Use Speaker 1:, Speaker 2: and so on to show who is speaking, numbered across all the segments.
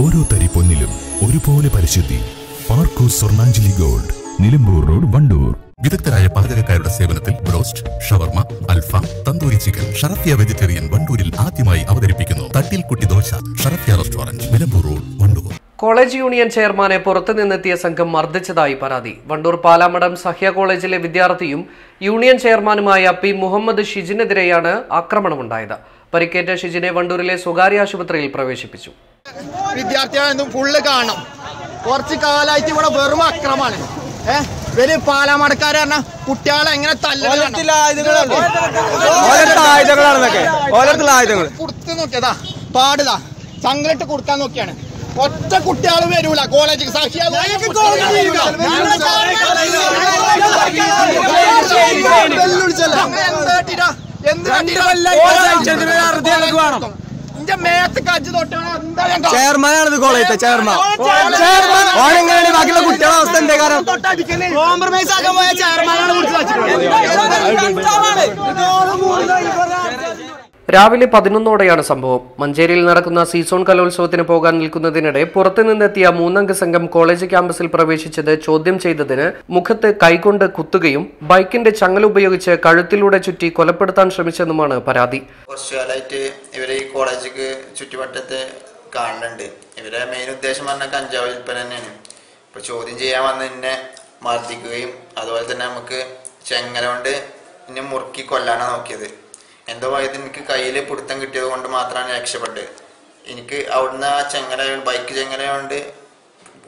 Speaker 1: ഓരോ തരി പൊന്നിലും ഒരുപോലെ പരിശുദ്ധി. പാർക്കൂർ സ്വർണാഞ്ജലി ഗോൾഡ് നിലമ്പൂർ റോഡ് വണ്ടൂർ. വിദഗ്ധരായ പാചകക്കാരുടെ സേവനത്തിൽ broast shawarma alfaham tandoori chicken Sharafiya vegetarian വണ്ടൂരിൽ ആദ്യമായി അവതരിപ്പിക്കുന്നു. തട്ടിൽ കുട്ടി dosa Sharafiya restaurant Nilambur road Wandoor.
Speaker 2: College union ചെയർമാനെ പുറത്തുനിന്നെത്തിയ സംഘം മർദ്ദിച്ചതായി പരാതി. വണ്ടൂർ പാലാമടം സഹ്യ കോളേജിലെ വിദ്യാർത്ഥിയും യൂണിയൻ ചെയർമാനുമായ പി മുഹമ്മദ് ഷിജിനെതിരെയാണ് ആക്രമണമുണ്ടായത്. പരിക്കേറ്റ ഷിജിനെ വണ്ടൂരിലെ സ്വകാര്യ ആശുപത്രിയിൽ പ്രവേശിപ്പിച്ചു.
Speaker 3: വിദ്യാർത്ഥികളെന്നും ഫുള്ള് കാണണം. കുറച്ച് കാലമായിട്ട് ഇവിടെ വെറും അക്രമാണ് ഏഹ് ഇവർ പാലാമടക്കാര് പറഞ്ഞ കുട്ടികളെ എങ്ങനെ
Speaker 4: കൊടുത്ത് ആയുധങ്ങൾ
Speaker 3: നോക്കിയതാ പാടുതാ. ചങ്ങലിട്ട് കൊടുക്കാൻ നോക്കിയാണ്. ഒറ്റ കുട്ടികൾ വരൂല. കോളേജിൽ സാക്ഷിയാ എന്റെ മേത്ത് കജ്ജ് തൊട്ടാണ് എന്താ?
Speaker 4: ചെയർമാനാണിത് കോളേജത്തെ ചെയർമാൻ ഓനെങ്ങനെയാണ് ബാക്കിയുള്ള കുട്ടികളുടെ അവസ്ഥ എന്തേ കാരണം?
Speaker 3: കോംപ്രമൈസ് ആക്കാൻ പോയ ചെയർമാനാണ്
Speaker 2: രാവിലെ പതിനൊന്നോടെയാണ് സംഭവം. മഞ്ചേരിയിൽ നടക്കുന്ന സീസോൺ കലോത്സവത്തിന് പോകാൻ നിൽക്കുന്നതിനിടെ പുറത്തുനിന്നെത്തിയ മൂന്നംഗ സംഘം കോളേജ് ക്യാമ്പസിൽ പ്രവേശിച്ചത് ചോദ്യം ചെയ്തതിന് മുഖത്ത് കൈകൊണ്ട് കുത്തുകയും ബൈക്കിന്റെ ചങ്ങല ഉപയോഗിച്ച് കഴുത്തിലൂടെ ചുറ്റി കൊലപ്പെടുത്താൻ ശ്രമിച്ചെന്നുമാണ് പരാതി.
Speaker 5: കുറച്ചു കാലമായിട്ട് ഇവരെ ഈ കോളേജിക്ക് ചുറ്റുവട്ടത്ത് കാണുന്നുണ്ട് ഇവരെ മെയിൻ ഉദ്ദേശം പറഞ്ഞ കഞ്ചാവ് വിൽപ്പന തന്നെയാണ്. ഇപ്പൊ ചോദ്യം ചെയ്യാൻ വന്ന് എന്നെ മർദ്ദിക്കുകയും അതുപോലെ തന്നെ നമുക്ക് ചെങ്ങല കൊണ്ട് എന്നെ മുറുക്കി കൊല്ലാനാണ് നോക്കിയത്. എന്തോ ഭാഗ്യത്തിന് എനിക്ക് കയ്യിൽ പിടുത്തം കിട്ടിയത് കൊണ്ട് മാത്രമാണ് രക്ഷപ്പെട്ടത്. എനിക്ക് അവിടുന്ന് ആ ചെങ്ങല ബൈക്ക് ചെങ്ങല കൊണ്ട്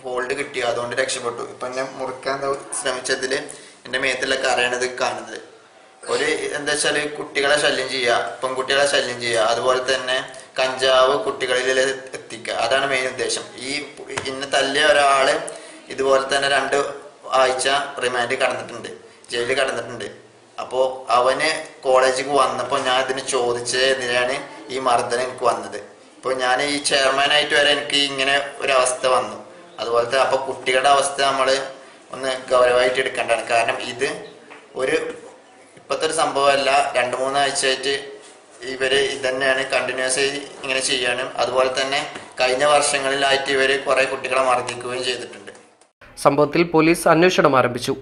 Speaker 5: ഹോൾഡ് കിട്ടി. അതുകൊണ്ട് രക്ഷപ്പെട്ടു. ഇപ്പൊ എന്നെ മുറിക്കാൻ ശ്രമിച്ചതിൽ എന്റെ മേത്തിലൊക്കെ അറിയണത് കാണുന്നത്. ഒരു എന്താ വെച്ചാൽ കുട്ടികളെ ശല്യം ചെയ്യുക പെൺകുട്ടികളെ ശല്യം ചെയ്യുക അതുപോലെ തന്നെ കഞ്ചാവ് കുട്ടികളിൽ എത്തിക്കുക അതാണ് മെയിൻ ഉദ്ദേശം. ഈ ഇന്ന് തല്ലിയ ഒരാൾ ഇതുപോലെ തന്നെ രണ്ട് ആഴ്ച റിമാൻഡ് കടന്നിട്ടുണ്ട്. ജയിലിൽ കടന്നിട്ടുണ്ട്. അപ്പോൾ അവന് കോളേജിൽ വന്നപ്പോൾ ഞാൻ ഇതിന് ചോദിച്ചതിനാണ് ഈ മർദ്ദനം എനിക്ക് വന്നത്? ഇപ്പോൾ ഞാൻ ഈ ചെയർമാനായിട്ട് വരെ എനിക്ക് ഇങ്ങനെ ഒരു അവസ്ഥ വന്നു. അതുപോലത്തെ അപ്പോൾ കുട്ടികളുടെ അവസ്ഥ നമ്മൾ ഒന്ന് ഗൗരവമായിട്ട് എടുക്കേണ്ടതാണ്. കാരണം ഇത് ഒരു ഇപ്പോഴത്തെ ഒരു സംഭവമല്ല. രണ്ട് മൂന്നാഴ്ചയായിട്ട് ഇവർ ഇതന്നെയാണ് കണ്ടിന്യൂസ് ആയി ഇങ്ങനെ ചെയ്യാനും അതുപോലെ തന്നെ കഴിഞ്ഞ വർഷങ്ങളിലായിട്ട് ഇവർ കുറെ കുട്ടികളെ മർദ്ദിക്കുകയും ചെയ്തിട്ടുണ്ട്.
Speaker 2: സംഭവത്തിൽ പോലീസ് അന്വേഷണം ആരംഭിച്ചു.